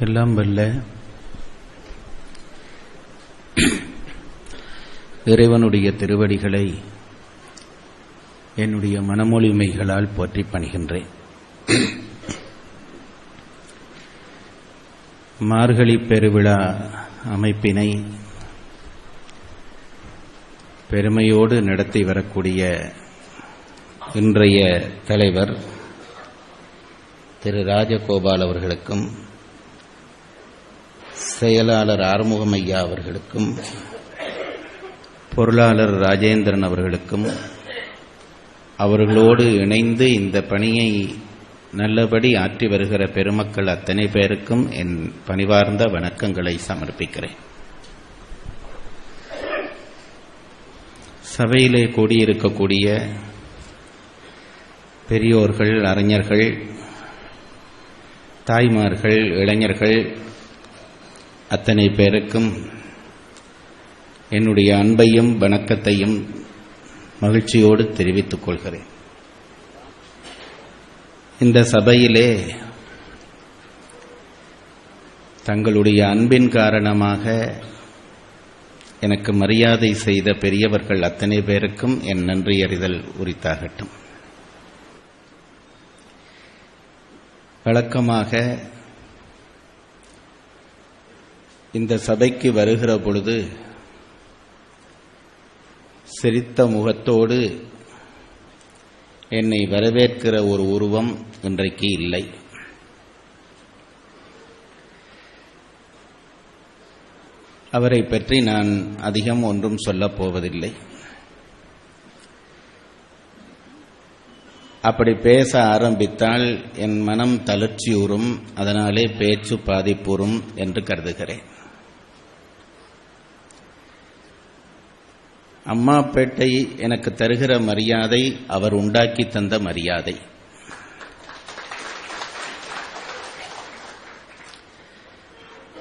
எல்லாம் வல்ல. இறைவனுடைய திருவடிகளை என்னுடைய மனமொழிமைகளால் போற்றி பணிகின்றேன். மார்கழி பெருவிழா அமைப்பினை பெருமையோடு நடத்தி வரக்கூடிய இன்றைய தலைவர் திரு ராஜகோபால் அவர்களுக்கும் செயலாளர் ஆறுமுகம் ஐயா அவர்களுக்கும் பொருளாளர் ராஜேந்திரன் அவர்களுக்கும் அவர்களோடு இணைந்து இந்த பணியை நல்லபடி ஆற்றி வருகிற பெருமக்கள் அத்தனை பேருக்கும் என் பணிவார்ந்த வணக்கங்களை சமர்ப்பிக்கிறேன். சபையிலே கூடியிருக்கக்கூடிய பெரியோர்கள் அறிஞர்கள் தாய்மார்கள் இளைஞர்கள் அத்தனை பேருக்கும் என்னுடைய அன்பையும் வணக்கத்தையும் மகிழ்ச்சியோடு தெரிவித்துக் கொள்கிறேன். இந்த சபையிலே தங்களுடைய அன்பின் காரணமாக எனக்கு மரியாதை செய்த பெரியவர்கள் அத்தனை பேருக்கும் என் நன்றி அறிதல் உரித்தாகட்டும். வழக்கமாக இந்த சபைக்கு வருகிற பொழுது சிரித்த முகத்தோடு என்னை வரவேற்கிற ஒரு உருவம் இன்றைக்கு இல்லை. அவரை பற்றி நான் அதிகம் ஒன்றும் சொல்லப் போவதில்லை. அப்படி பேச ஆரம்பித்தால் என் மனம் தளர்ச்சியுறும் அதனாலே பேச்சு பாதிப்புறும் என்று கருதுகிறேன். அம்மாப்பேட்டை எனக்கு தருகிற மரியாதை அவர் உண்டாக்கி தந்த மரியாதை.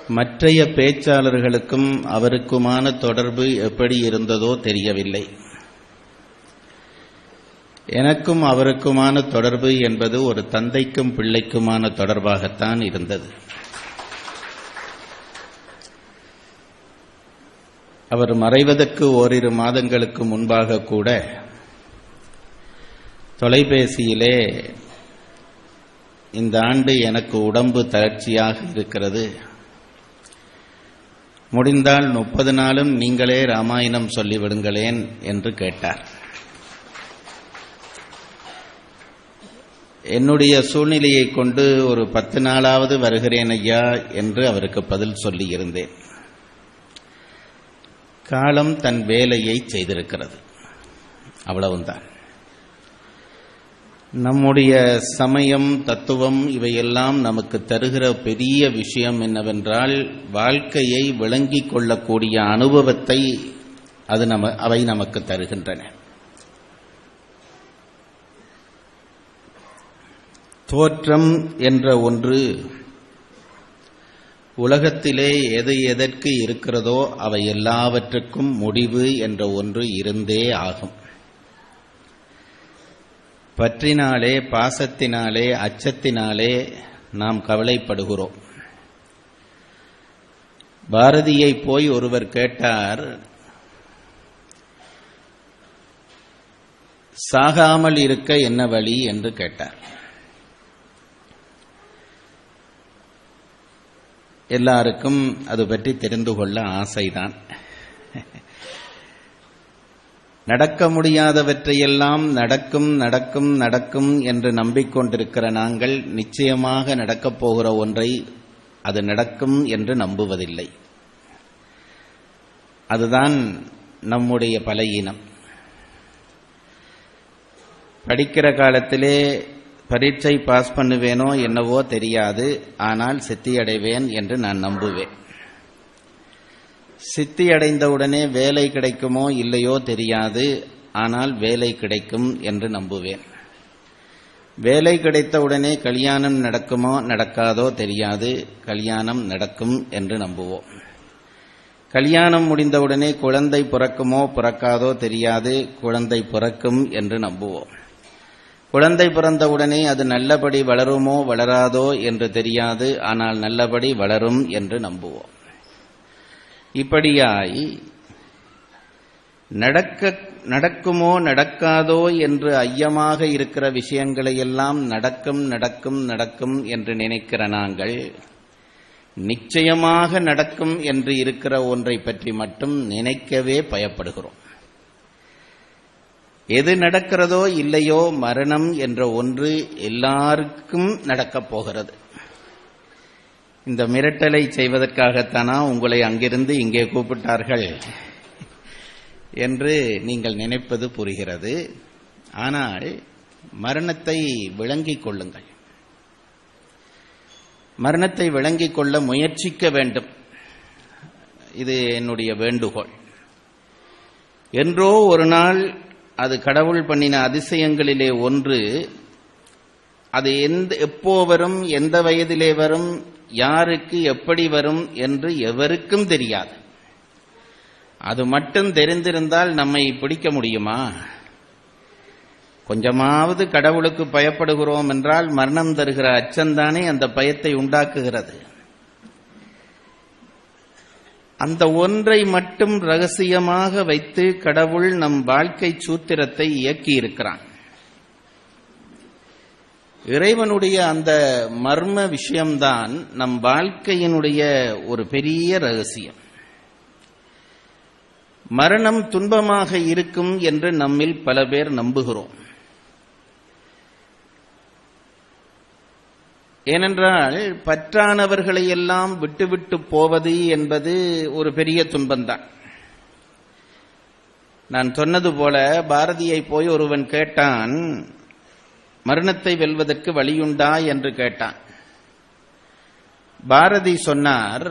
மற்றைய பேச்சாளர்களுக்கும் அவருக்குமான தொடர்பு எப்படி இருந்ததோ தெரியவில்லை. எனக்கும் அவருக்குமான தொடர்பு என்பது ஒரு தந்தைக்கும் பிள்ளைக்குமான தொடர்பாகத்தான் இருந்தது. அவர் மறைவதற்கு ஓரிரு மாதங்களுக்கு முன்பாக கூட தொலைபேசியிலே இந்த ஆண்டு எனக்கு உடம்பு தளர்ச்சியாக இருக்கிறது. முடிந்தால் முப்பது நாளும் நீங்களே ராமாயணம் சொல்லிவிடுங்களேன் என்று கேட்டார். என்னுடைய சூழ்நிலையை கொண்டு ஒரு பத்து நாளாவது வருகிறேன் ஐயா என்று அவருக்கு பதில் சொல்லியிருந்தேன். காலம் தன் வேலையை செய்திருக்கிறது. அவ்வளவுதான் நம்முடைய சமயம் தத்துவம் இவையெல்லாம் நமக்கு தருகிற பெரிய விஷயம் என்னவென்றால் வாழ்க்கையை விளங்கிக் கொள்ளக்கூடிய அனுபவத்தை அது நம அவை நமக்கு தருகின்றன. தோற்றம் என்ற ஒன்று உலகத்திலே எது எதற்கு இருக்கிறதோ அவை எல்லாவற்றுக்கும் முடிவு என்ற ஒன்று இருந்தே ஆகும். பற்றினாலே பாசத்தினாலே அச்சத்தினாலே நாம் கவலைப்படுகிறோம். பாரதியை போய் ஒருவர் கேட்டார் சாகாமல் இருக்க என்ன வழி? என்று கேட்டார். எல்லாருக்கும் அது பற்றி தெரிந்து கொள்ள ஆசைதான். நடக்க முடியாதவற்றையெல்லாம் நடக்கும் நடக்கும் நடக்கும் என்று நம்பிக்கொண்டிருக்கிற நாங்கள் நிச்சயமாக நடக்கப் போகிற ஒன்றை அது நடக்கும் என்று நம்புவதில்லை. அதுதான் நம்முடைய பல இனம். படிக்கிற காலத்திலே பரீட்சை பாஸ் பண்ணுவேனோ என்னவோ தெரியாது ஆனால் சித்தியடைவேன் என்று நான் நம்புவேன். சித்தி அடைந்தவுடனே வேலை கிடைக்குமோ இல்லையோ தெரியாது ஆனால் வேலை கிடைக்கும் என்று நம்புவேன். வேலை கிடைத்தவுடனே கல்யாணம் நடக்குமோ நடக்காதோ தெரியாது கல்யாணம் நடக்கும் என்று நம்புவோம். கல்யாணம் முடிந்தவுடனே குழந்தை பிறக்குமோ பிறக்காதோ தெரியாது குழந்தை பிறக்கும் என்று நம்புவோம். குழந்தை பிறந்தவுடனே அது நல்லபடி வளருமோ வளராதோ என்று தெரியாது. ஆனால் நல்லபடி வளரும் என்று நம்புவோம். இப்படியாய் நடக்க நடக்குமோ நடக்காதோ என்று ஐயமாக இருக்கிற விஷயங்களை எல்லாம் நடக்கும் நடக்கும் நடக்கும் என்று நினைக்கிற நாங்கள் நிச்சயமாக நடக்கும் என்று இருக்கிற ஒன்றை பற்றி மட்டும் நினைக்கவே பயப்படுகிறோம். எது நடக்கிறதோ இல்லையோ மரணம் என்ற ஒன்று எல்லாருக்கும் நடக்கப் போகிறது. இந்த மிரட்டலை செய்வதற்காகத்தானா உங்களை அங்கிருந்து இங்கே கூப்பிட்டார்கள் என்று நீங்கள் நினைப்பது புரிகிறது. ஆனால் மரணத்தை விளங்கிக் கொள்ளுங்கள். மரணத்தை விளங்கிக் கொள்ள முயற்சிக்க வேண்டும். இது என்னுடைய வேண்டுகோள். என்றோ ஒரு நாள் அது கடவுள் பண்ணின அதிசயங்களிலே ஒன்று அது எந்த எப்போ வரும் எந்த வயதிலே வரும் யாருக்கு எப்படி வரும் என்று எவருக்கும் தெரியாது. அது மட்டும் தெரிந்திருந்தால் நம்மை பிடிக்க முடியுமா? கொஞ்சமாவது கடவுளுக்கு பயப்படுகிறோம் என்றால் மரணம் தருகிற அச்சம்தானே அந்த பயத்தை உண்டாக்குகிறது. அந்த ஒன்றை மட்டும் ரகசியமாக வைத்து கடவுள் நம் வாழ்க்கை சூத்திரத்தை இயக்கியிருக்கிறான். இறைவனுடைய அந்த மர்ம விஷயம்தான் நம் வாழ்க்கையினுடைய ஒரு பெரிய ரகசியம். மரணம் துன்பமாக இருக்கும் என்று நம்மில் பல பேர் நம்புகிறோம். ஏனென்றால் பற்றானவர்களை எல்லாம் விட்டுவிட்டு போவது என்பது ஒரு பெரிய துன்பம்தான் நான் சொன்னது போல பாரதியை போய் ஒருவன் கேட்டான் மரணத்தை வெல்வதற்கு வழியுண்டா? என்று கேட்டான். பாரதி சொன்னார்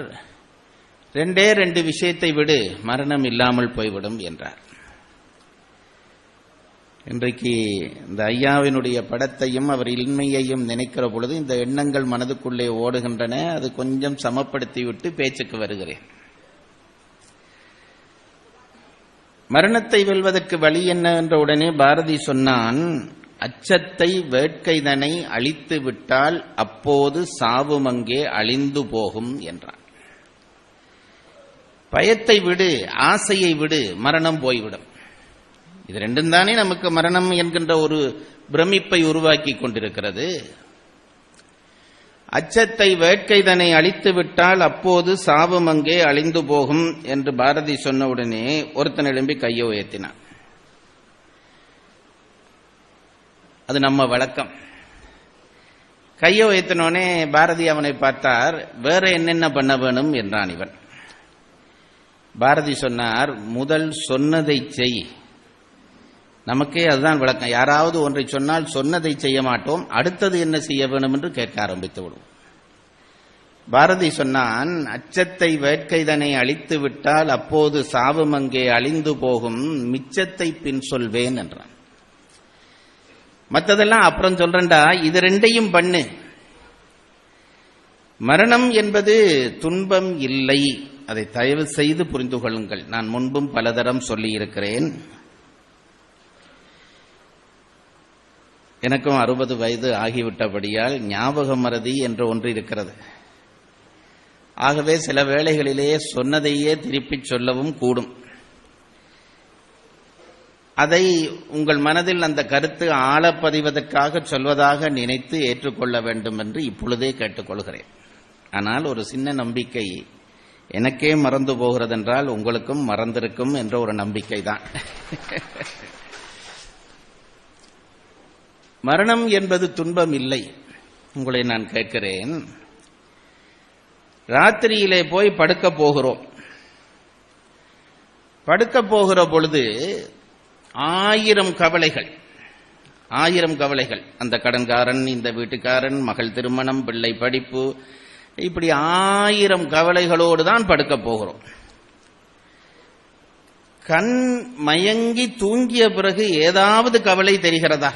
ரெண்டே ரெண்டு விஷயத்தை விடு மரணம் இல்லாமல் போய்விடும் என்றார். இன்றைக்கு இந்த ஐயாவினுடைய படத்தையும் அவர் இன்மையையும் நினைக்கிற பொழுது இந்த எண்ணங்கள் மனதுக்குள்ளே ஓடுகின்றன. அது கொஞ்சம் சமப்படுத்திவிட்டு பேச்சுக்கு வருகிறேன். மரணத்தை வெல்வதற்கு வழி என்ன என்ற உடனே பாரதி சொன்னான் அச்சத்தை வேட்கைதனை அழித்து விட்டால் அப்போது சாவும் அங்கே அழிந்து போகும் என்றான். பயத்தை விடு ஆசையை விடு மரணம் போய்விடும். இது ரெண்டும் தானே நமக்கு மரணம் என்கின்ற ஒரு பிரமிப்பை உருவாக்கி கொண்டிருக்கிறது. அச்சத்தை வேட்கைதனை அழித்து விட்டால் அப்போது சாபம் அங்கே அழிந்து போகும் என்று பாரதி சொன்ன உடனே ஒருத்தன் எழும்பி கையை உயர்த்தினான். அது நம்ம வழக்கம். கையை உயர்த்தினோடனே பாரதி அவனை பார்த்தார் வேற என்னென்ன பண்ண வேணும்? என்றான் இவன். பாரதி சொன்னார் முதல் சொன்னதை செய். நமக்கே அதுதான் விளக்கம். யாராவது ஒன்றை சொன்னால் சொன்னதை செய்ய மாட்டோம் அடுத்தது என்ன செய்ய வேண்டும் என்று கேட்க ஆரம்பித்து விடுவோம். பாரதி சொன்னான் அச்சத்தை வேட்கைதனை அழித்து விட்டால் அப்போது சாவும் அங்கே அழிந்து போகும் மிச்சத்தை பின் சொல்வேன் என்றான். மற்றதெல்லாம் அப்புறம் சொல்றேன்டா இது ரெண்டையும் பண்ணு. மரணம் என்பது துன்பம் இல்லை. அதை தயவு செய்து புரிந்து கொள்ளுங்கள். நான் முன்பும் பலதரம் சொல்லியிருக்கிறேன். எனக்கும் அறுபது வயது ஆகிவிட்டபடியால் ஞாபக மறதி என்ற ஒன்று இருக்கிறது. ஆகவே சில வேளைகளிலேயே சொன்னதையே திருப்பிச் சொல்லவும் கூடும். அதை உங்கள் மனதில் அந்த கருத்து ஆழப்பதிவதற்காக சொல்வதாக நினைத்து ஏற்றுக்கொள்ள வேண்டும் என்று இப்பொழுதே கேட்டுக்கொள்கிறேன். ஆனால் ஒரு சின்ன நம்பிக்கை எனக்கே மறந்து போகிறதென்றால் உங்களுக்கும் மறந்திருக்கும் என்ற ஒரு நம்பிக்கை தான் மரணம் என்பது துன்பம் இல்லை உங்களை நான் கேட்கிறேன். ராத்திரியிலே போய் படுக்க போகிறோம். படுக்க போகிற பொழுது ஆயிரம் கவலைகள். ஆயிரம் கவலைகள். அந்த கடன்காரன் இந்த வீட்டுக்காரன் மகள் திருமணம் பிள்ளை படிப்பு இப்படி ஆயிரம் கவலைகளோடு தான் படுக்க போகிறோம். கண் மயங்கி தூங்கிய பிறகு ஏதாவது கவலை தெரிகிறதா?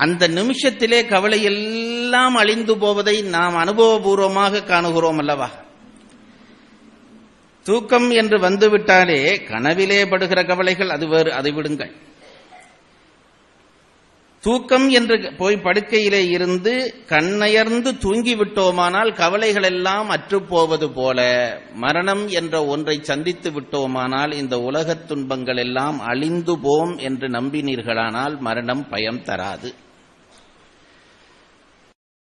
அந்த நிமிஷத்திலே கவலை எல்லாம் அழிந்து போவதை நாம் அனுபவபூர்வமாக காணுகிறோம் அல்லவா? தூக்கம் என்று வந்துவிட்டாலே கனவிலே படுகிற கவலைகள் அது வேறு அதை விடுங்கள். தூக்கம் என்று போய் படுக்கையிலே இருந்து கண்ணயர்ந்து தூங்கிவிட்டோமானால் கவலைகள் எல்லாம் அற்றுப்போவது போல மரணம் என்ற ஒன்றை சந்தித்து விட்டோமானால் இந்த உலகத் துன்பங்கள் எல்லாம் அழிந்து போம் என்று நம்பினீர்களானால் மரணம் பயம் தராது.